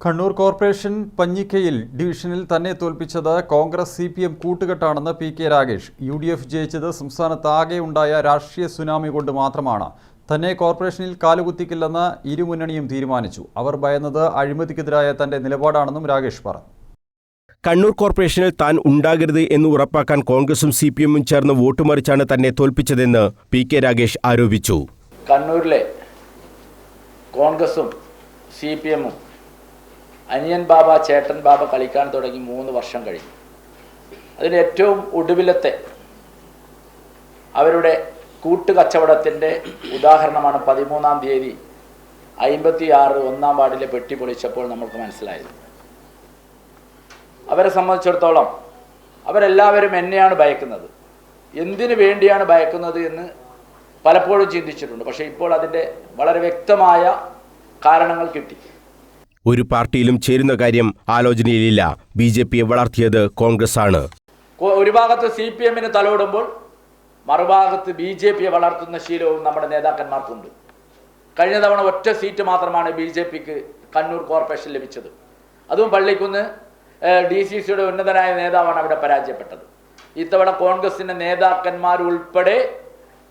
Kannur corporation പഞ്ഞിക്കയിൽ ഡിവിഷനിൽ തന്നെ തോൽപ്പിച്ചത് Congress C P M കൂട്ടുകെട്ടാണെന്ന് P K Ragesh U D F ജയിച്ചത് സംസ്ഥാനത്താകെ ഉണ്ടായ രാഷ്ട്രീയ സുനാമി കൊണ്ട് മാത്രമാണ്. തന്നെ കോർപ്പറേഷനിൽ കാലുകുത്തിക്കില്ലെന്ന് ഇരുമുന്നണിയും തീരുമാനിച്ചു. അവർ ഭയന്നത് അഴിമതിക്കെതിരായ തന്റെ നിലപാടാണെന്നും രാഗേഷ് പറഞ്ഞു. കണ്ണൂർ കോർപ്പറേഷനിൽ താൻ ഉണ്ടാകരുത് എന്ന് ഉറപ്പാക്കാൻ കോൺഗ്രസും സി പി എമ്മും ചേർന്ന് വോട്ടുമറിച്ചാണ് തന്നെ തോൽപ്പിച്ചതെന്ന് പി കെ രാഗേഷ് ആരോപിച്ചു. കണ്ണൂരിലെ കോൺഗ്രസും സി പി എമ്മും അനിയൻ ബാബ ചേട്ടൻ ബാബ കളിക്കാൻ തുടങ്ങി മൂന്ന് വർഷം കഴിഞ്ഞു. അതിന് ഏറ്റവും ഒടുവിലത്തെ അവരുടെ കൂട്ടുകച്ചവടത്തിന്റെ ഉദാഹരണമാണ് പതിമൂന്നാം തീയതി അമ്പത്തി ആറ് ഒന്നാം വാർഡിലെ പെട്ടി പൊളിച്ചപ്പോൾ നമ്മൾക്ക് മനസ്സിലായത്. അവരെ സംബന്ധിച്ചിടത്തോളം അവരെല്ലാവരും എന്നെയാണ് ഭയക്കുന്നത്. എന്തിനു വേണ്ടിയാണ് ഭയക്കുന്നത് എന്ന് പലപ്പോഴും ചിന്തിച്ചിട്ടുണ്ട്. പക്ഷേ ഇപ്പോൾ അതിന്റെ വളരെ വ്യക്തമായ കാരണങ്ങൾ കിട്ടി. ഒരു പാർട്ടിയിലും ചേരുന്ന കാര്യം ആലോചനയിലില്ല. ബി ജെ പിയെ വളർത്തിയത് കോൺഗ്രസ് ആണ് ഒരു ഭാഗത്ത് സി പി എമ്മിന് തലോടുമ്പോൾ മറുഭാഗത്ത് ബി ജെ പിയെ വളർത്തുന്ന ശീലവും നമ്മുടെ നേതാക്കന്മാർക്കുണ്ട്. കഴിഞ്ഞ തവണ ഒറ്റ സീറ്റ് മാത്രമാണ് ബി ജെ പിക്ക് കണ്ണൂർ കോർപ്പറേഷൻ ലഭിച്ചത്. അതും പള്ളിക്കുന്ന് ഡി സി സിയുടെ ഉന്നതനായ നേതാവാണ് അവിടെ പരാജയപ്പെട്ടത്. ഇത്തവണ കോൺഗ്രസിന്റെ നേതാക്കന്മാർ ഉൾപ്പെടെ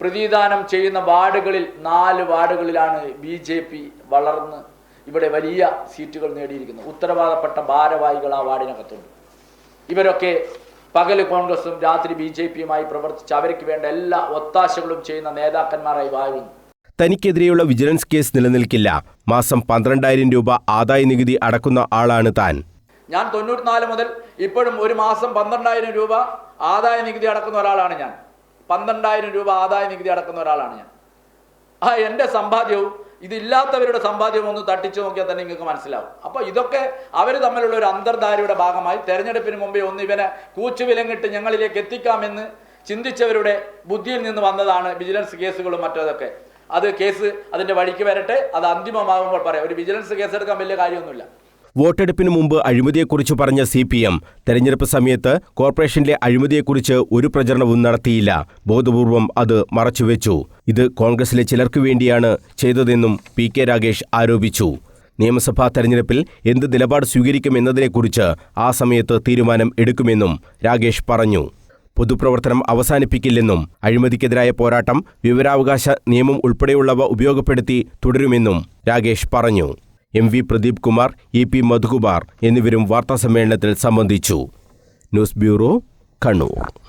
പ്രതിദാനം ചെയ്യുന്ന വാർഡുകളിൽ നാല് വാർഡുകളിലാണ് ബി ജെ പി വളർന്ന് ഇവിടെ വലിയ സീറ്റുകൾ നേടിയിരിക്കുന്നു. ഉത്തരവാദപ്പെട്ട ഭാരവാഹികൾ ആ വാർഡിനകത്തുണ്ട്. ഇവരൊക്കെ പകൽ കോൺഗ്രസും രാത്രി ബി ജെ പിയുമായി പ്രവർത്തിച്ച് അവർക്ക് വേണ്ട എല്ലാ ഒത്താശകളും ചെയ്യുന്ന നേതാക്കന്മാരായി വാഴുന്നു. തനിക്കെതിരെയുള്ള വിജിലൻസ് കേസ് നിലനിൽക്കില്ല. മാസം പന്ത്രണ്ടായിരം രൂപ ആദായ നികുതി അടക്കുന്ന ആളാണ് താൻ. ഞാൻ തൊണ്ണൂറ്റിനാല് മുതൽ ഇപ്പോഴും ഒരു മാസം പന്ത്രണ്ടായിരം രൂപ ആദായ നികുതി അടക്കുന്ന ഒരാളാണ് ഞാൻ. പന്ത്രണ്ടായിരം രൂപ ആദായ നികുതി അടക്കുന്ന ഒരാളാണ് ഞാൻ. ആ എന്റെ സമ്പാദ്യവും ഇതില്ലാത്തവരുടെ സമ്പാദ്യവും ഒന്ന് തട്ടിച്ചു നോക്കിയാൽ തന്നെ നിങ്ങൾക്ക് മനസ്സിലാവും. അപ്പോൾ ഇതൊക്കെ അവർ തമ്മിലുള്ള ഒരു അന്തർധാരയുടെ ഭാഗമായി. തെരഞ്ഞെടുപ്പിന് മുമ്പേ ഒന്ന് ഇവനെ കൂച്ചുവിലങ്ങിട്ട് ഞങ്ങളിലേക്ക് എത്തിക്കാമെന്ന് ചിന്തിച്ചവരുടെ ബുദ്ധിയിൽ നിന്ന് വന്നതാണ് വിജിലൻസ് കേസുകളും മറ്റതൊക്കെ. അത് കേസ് അതിന്റെ വഴിക്ക് വരട്ടെ അത് അന്തിമമാകുമ്പോൾ പറയാം. ഒരു വിജിലൻസ് കേസ് എടുക്കാൻ വലിയ കാര്യമൊന്നുമില്ല. വോട്ടെടുപ്പിന് മുമ്പ് അഴിമതിയെക്കുറിച്ച് പറഞ്ഞ സി പി എം തെരഞ്ഞെടുപ്പ് സമയത്ത് കോർപ്പറേഷനിലെ അഴിമതിയെക്കുറിച്ച് ഒരു പ്രചരണവും നടത്തിയില്ല. ബോധപൂർവം അത് മറച്ചുവെച്ചു. ഇത് കോൺഗ്രസിലെ ചിലർക്കു വേണ്ടിയാണ് ചെയ്തതെന്നും പി കെ രാഗേഷ് ആരോപിച്ചു. നിയമസഭാ തെരഞ്ഞെടുപ്പിൽ എന്ത് നിലപാട് സ്വീകരിക്കുമെന്നതിനെക്കുറിച്ച് ആ സമയത്ത് തീരുമാനം എടുക്കുമെന്നും രാഗേഷ് പറഞ്ഞു. പൊതുപ്രവർത്തനം അവസാനിപ്പിക്കില്ലെന്നും അഴിമതിക്കെതിരായ പോരാട്ടം വിവരാവകാശ നിയമം ഉൾപ്പെടെയുള്ളവ ഉപയോഗപ്പെടുത്തി തുടരുമെന്നും രാഗേഷ് പറഞ്ഞു. M V Pradeep Kumar E P Madhukumar എന്നിവരും വാർത്താസമ്മേളനത്തിൽ സംബന്ധിച്ചു. News bureau Kannur.